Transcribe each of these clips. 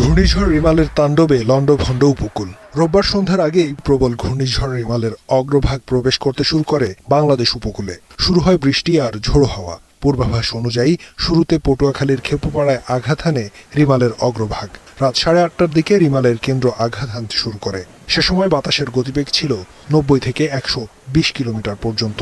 ঘূর্ণিঝড় রিমালের তাণ্ডবে লণ্ডভণ্ড উপকূল। রোববার সন্ধ্যার আগেই প্রবল ঘূর্ণিঝড় রিমালের অগ্রভাগ প্রবেশ করতে শুরু করে বাংলাদেশ উপকূলে। শুরু হয় বৃষ্টি আর ঝোড়ো হাওয়া। পূর্বাভাস অনুযায়ী, শুরুতে পটুয়াখালীর খেপুপাড়ায় আঘাত হানে রিমালের অগ্রভাগ। রাত সাড়ে আটটার দিকে রিমালের কেন্দ্র আঘাত হানতে শুরু করে। সে সময় বাতাসের গতিবেগ ছিল নব্বই থেকে একশো বিশ কিলোমিটার পর্যন্ত।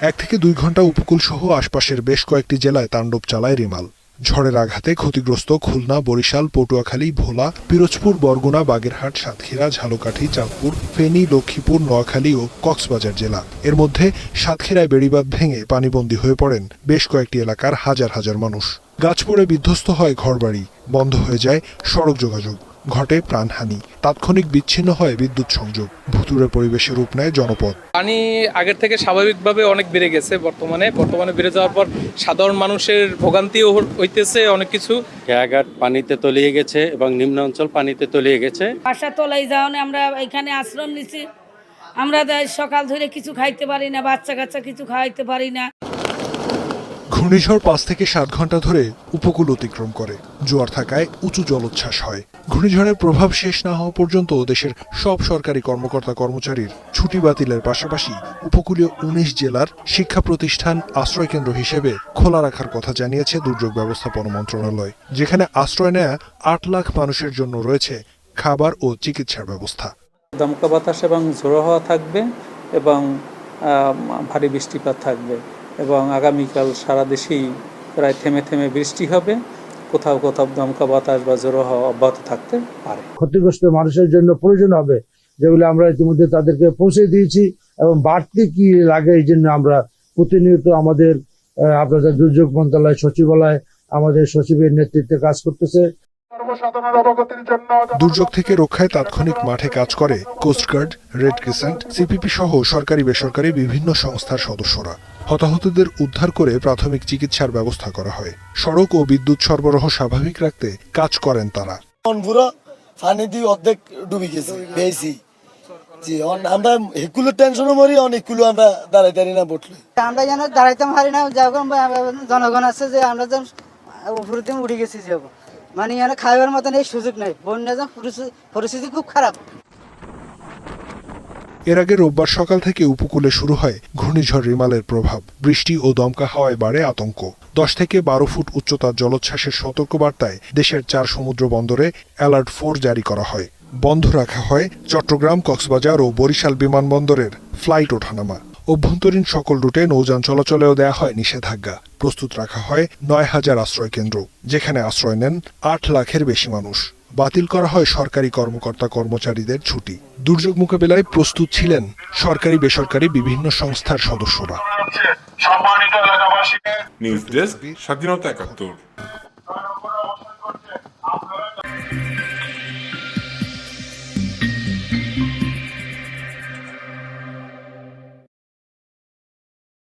এক থেকে দুই ঘণ্টা উপকূল সহ আশপাশের বেশ কয়েকটি জেলায় তাণ্ডব চালায় রিমাল। ঝড়ের আঘাতে ক্ষতিগ্রস্ত খুলনা, বরিশাল, পটুয়াখালী, ভোলা, পিরোজপুর, বরগুনা, বাগেরহাট, সাতক্ষীরা, ঝালকাঠি, চাঁদপুর, ফেনী, লক্ষ্মীপুর, নোয়াখালী ও কক্সবাজার জেলা। এর মধ্যে সাতক্ষীরায় বেড়িবাঁধ ভেঙে পানিবন্দী হয়ে পড়েন বেশ কয়েকটি এলাকার হাজার হাজার মানুষ। গাছ পড়ে বিধ্বস্ত হয় ঘরবাড়ি, বন্ধ হয়ে যায় সড়ক যোগাযোগ। ঘটে প্রাণহানি। তাৎক্ষণিক বিচ্ছিন্ন হয় বিদ্যুৎ সংযোগ। ভুতুরে পরিবেশে রূপ নেয় জনপদ। পানি আগের থেকে স্বাভাবিকভাবে অনেক বেড়ে গেছে বর্তমানে। বর্তমানে বেড়ে যাওয়ার পর সাধারণ মানুষের ভোগান্তিও হইতেছে অনেক কিছু। খেয়াঘাট পানিতে তলিয়ে গেছে এবং নিম্ন অঞ্চল পানিতে তলিয়ে গেছে। বাসা তোলাই যাওয়ানে আমরা এখানে আশ্রম নিছি। আমরা সকাল ধরে কিছু খাইতে পারি না বাচ্চা কাচ্চা কিছু খাইতে পারি না। ঘূর্ণিঝড় পাঁচ থেকে সাত ঘণ্টা ধরে উপকূল অতিক্রম করে। জোয়ার থাকায় উঁচু জলোচ্ছ্বাস হয়। ঘূর্ণিঝড়ের প্রভাব শেষ না হওয়া পর্যন্ত দেশের সব সরকারি কর্মকর্তা কর্মচারীর ছুটি বাতিলের পাশাপাশি উপকূলীয় উনিশ জেলার শিক্ষা প্রতিষ্ঠান আশ্রয়কেন্দ্র হিসেবে খোলা রাখার কথা জানিয়েছে দুর্যোগ ব্যবস্থাপনা মন্ত্রণালয়, যেখানে আশ্রয় নেয়া আট লাখ মানুষের জন্য রয়েছে খাবার ও চিকিৎসার ব্যবস্থা। দমকা বাতাস এবং ঝোড়ো হওয়া থাকবে এবং ভারী বৃষ্টিপাত থাকবে। এবং আগামীকাল সারা দেশেই প্রায় থেমে থেমে বৃষ্টি হবে। কোথাও কোথাও দমকা বাতাস বা ঝোড়ো হওয়া অব্যাহত থাকতে পারে। ক্ষতিগ্রস্ত মানুষের জন্য প্রয়োজন হবে যেগুলো আমরা ইতিমধ্যে তাদেরকে পৌঁছে দিয়েছি এবং বাড়তি কি লাগে এই জন্য আমরা প্রতিনিয়ত আমাদের আহ, আপনাদের দুর্যোগ মন্ত্রণালয় সচিবালয় আমাদের সচিবের নেতৃত্বে কাজ করতেছে। দুর্যোগ থেকে রক্ষায় তাৎক্ষণিক মাঠে কাজ করে কোস্টগার্ড রেড ক্রিসেন্ট সিপিপি সহ সরকারি বেসরকারি বিভিন্ন সংস্থার সদস্যরা। হতাহতদের উদ্ধার করে প্রাথমিক চিকিৎসার ব্যবস্থা করা হয়। সড়ক ও বিদ্যুৎ সরবরাহ স্বাভাবিক রাখতে কাজ করেন তারা। পানি দিয়ে অর্ধেক ডুবে গেছে পেয়েছি জি আমরা হেকুলোর টেনশনও মরি অনেকগুলো আমরা দাঁড়াই দাঁড়িয়ে না বটলে। আমরা যেন দাঁড়াইতে পারি না যখন জনগণ আছে যে আমরা যেন উঠে গেছি মানে এখানে খাইবার মতন এই সুযোগ নেই বন্যা পরিস্থিতি- পরিস্থিতি খুব খারাপ। এর আগে রোববার সকাল থেকে উপকূলে শুরু হয় ঘূর্ণিঝড় রিমালের প্রভাব। বৃষ্টি ও দমকা হাওয়ায় বাড়ে আতঙ্ক। দশ থেকে বারো ফুট উচ্চতার জলোচ্ছ্বাসের সতর্কবার্তায় দেশের চার সমুদ্র বন্দরে অ্যালার্ট ফোর জারি করা হয়। বন্ধ রাখা হয় চট্টগ্রাম, কক্সবাজার ও বরিশাল বিমানবন্দরের ফ্লাইট ওঠানামা। অভ্যন্তরীণ সকল রুটে নৌযান চলাচলেও দেয়া হয় নিষেধাজ্ঞা। প্রস্তুত রাখা হয় নয় হাজার আশ্রয় কেন্দ্র যেখানে আশ্রয় নেন আট লাখের বেশি মানুষ। বাতিল করা হয় সরকারি কর্মকর্তা কর্মচারীদের ছুটি। দুর্যোগ মোকাবেলায় প্রস্তুত ছিলেন সরকারি বেসরকারি বিভিন্ন সংস্থার সদস্যরা। নিউজ ডেস্ক স্বাধীনতা একাত্তর।